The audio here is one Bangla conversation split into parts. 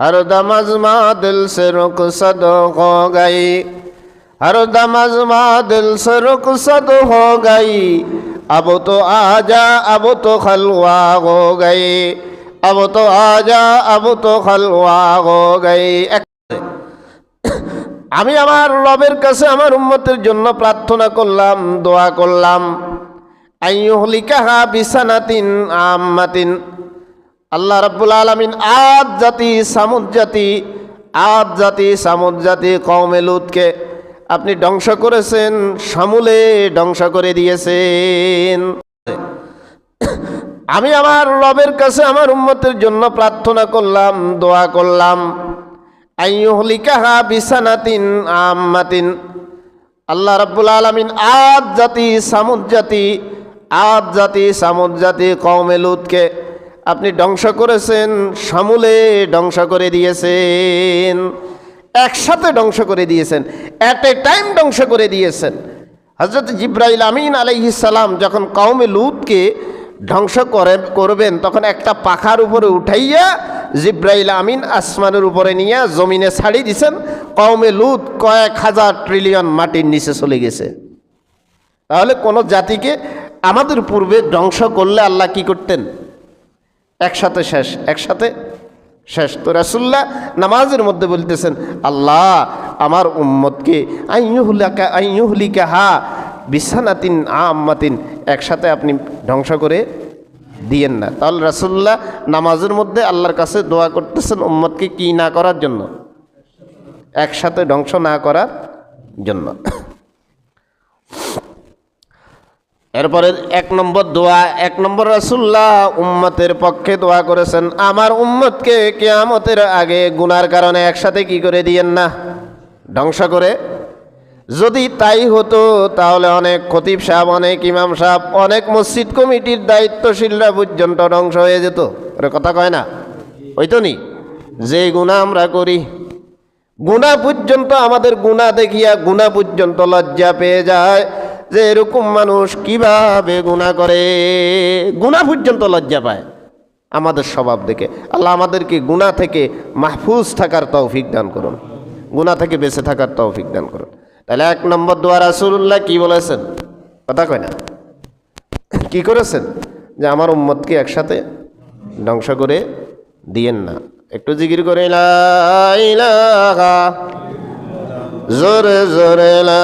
हर दम अजमा दिल से रुखसत हो गई हर दम अजमा दिल से रुखसत हो गई अब तो आजा अब तो खलवा हो गई अब तो आजा अब तो खलवा हो गई আমি আমার রবের কাছে আমার উম্মতের জন্য প্রার্থনা করলাম দোয়া করলাম আইয়ুহলিকাহা বিছানাতিন আম্মাতিন আল্লাহ রাব্বুল আলামিন আদ জাতি, সামুদ জাতি, আদ জাতি, সামুদ জাতি, কওমে লুতকে আপনি ধ্বংস করেছেন, সমূলে ধ্বংস করে দিয়েছেন। আমি আমার রবের কাছে, আমার উম্মতের জন্য প্রার্থনা করলাম, দোয়া করলাম। আইয়ুহলিকাহা বিছানাতিন আম্মাতিন। আল্লাহ রাব্বুল আলামিন আদ জাতি, সামুদ জাতি, আদ জাতি, সামুদ জাতি, কওমে লুতকে আপনি ধ্বংস করেছেন, সমূলে ধ্বংস করে দিয়েছেন। একসাথে ধ্বংস করে দিয়েছেন অ্যাট এ টাইম ধ্বংস করে দিয়েছেন। হজরত জিব্রাইল আমিন সালাম যখন কওমে লুতকে ধ্বংস করে, করবেন, তখন একটা পাখার উপরে উঠাইয়া জিব্রাইল আমিন আসমানের উপরে নিয়ে জমিনে ছাড়ি দিছেন। কওমে লুত কয়েক হাজার ট্রিলিয়ন মাটির নিচে চলে গেছে। তাহলে কোনো জাতিকে আমাদের পূর্বে ধ্বংস করলে আল্লাহ কি করতেন? একসাথে শেষ একসাথে শেষ। তো রাসুল্লাহ নামাজের মধ্যে বলতেছেন, আল্লাহ, আমার উম্মতকে আইয়ুহলিকা আইয়ুহলিকা হা বিছানাতিন আম্মাতিন একসাথে আপনি ধ্বংস করে দিয়েন না। তাহলে রাসুল্লাহ নামাজের মধ্যে আল্লাহর কাছে দোয়া করতেছেন উম্মতকে কি না করার জন্য? একসাথে ধ্বংস না করার জন্য। এরপরে এক নম্বর দোয়া, এক নম্বর রাসুল্লাহ উম্মতের পক্ষে দোয়া করেছেন। আমার উম্মতকে কেয়ামতের আগে গুনার কারণে একসাথে কি করে দিয়েন না? ধ্বংস করে। যদি তাই হতো, তাহলে অনেক খতিব সাহেব, অনেক ইমাম সাহেব, অনেক মসজিদ কমিটির দায়িত্বশীলরা পর্যন্ত ধ্বংস হয়ে যেত। ওরে কথা কয় না? ওই তো নি? যে গুণা আমরা করি গুণা পর্যন্ত আমাদের গুণা দেখিয়া গুণা পর্যন্ত লজ্জা পেয়ে যায়। যে এরকম মানুষ কীভাবে গুণা করে? গুণা পর্যন্ত লজ্জা পায় আমাদের স্বভাব দেখে। আল্লাহ আমাদেরকে গুণা থেকে মাহফুজ থাকার তৌফিক দান করুন। গুণা থেকে বেঁচে থাকার তৌফিক দান করুন। তাহলে এক নম্বর দোয়া রাসুল্লাহ কি বলেছেন? কথা কয় না? কি করেছেন? যে আমার উম্মতকে একসাথে ধ্বংস করে দিয়েন না। একটু জিকির করে ইলাহা জোরে জোরে লা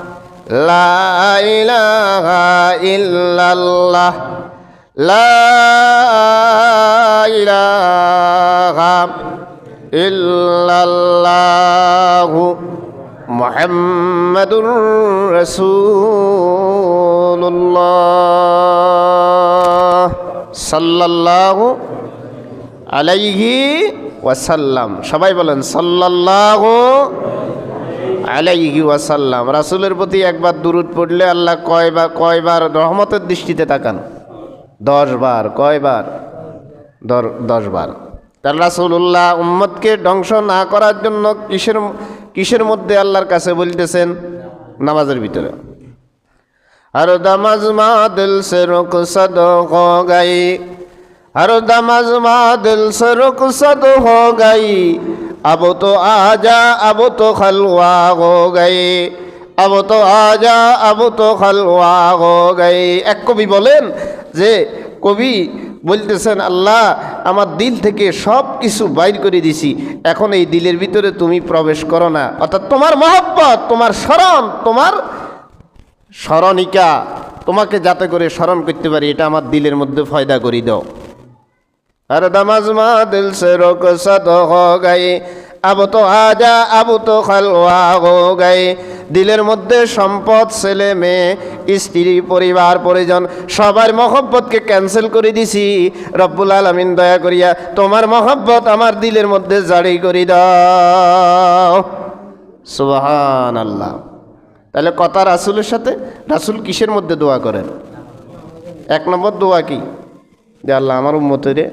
لا إله إلا الله لا إله إلا الله محمد رسول الله صلى الله عليه ওয়াসাল্লাম সবাই বলেন সাল্লাল্লাহু আলাইহি ওয়াসাল্লাম, রাসুলের প্রতি একবার দুরুদ পড়লে আল্লাহ কয়বার কয়বার রহমতের দৃষ্টিতে তাকান? দশবার, কয়বার? দশবার। তার রাসুল্লাহ উম্মদকে ধ্বংস না করার জন্য কিসের কিসের মধ্যে আল্লাহর কাছে বলতেছেন? নামাজের ভিতরে। আর দামাজ মা দিল সে রোক সদ গাই। আর দামাজ মা দিল সে রোক সদ গাই। अब तो आजा अब तो खलवा हो गई अब तो आजा अब तो खलवा हो गई এক কবি বলেন যে কবি বলতেছেন আল্লাহ আমার দিল থেকে সব কিছু বাইর করে দিছি এখন এই দিলের ভিতরে তুমি প্রবেশ করো না অর্থাৎ তোমার মহব্বত তোমার স্মরণ তোমার স্মরণিকা তোমাকে যাতে করে স্মরণ করতে পারি এটা আমার দিলের মধ্যে ফয়দা করি দাও हर दमजमा दिल से रुखसत हो गई अब तो आजा अब तो खलवा हो गए দিলের মধ্যে সম্পদ ছেলে মেয়ে স্ত্রী পরিবার পরিজন সবার মহব্বতকে ক্যান্সেল করে দিছি রব্বুল আলমিন দয়া করিয়া তোমার মহব্বত আমার দিলের মধ্যে জারি করি দাও সুবাহান আল্লাহ তাহলে কথা রাসুলের সাথে রাসুল কিসের মধ্যে দোয়া করেন এক নম্বর দোয়া কি যে আল্লাহ আমার উম্মতেরে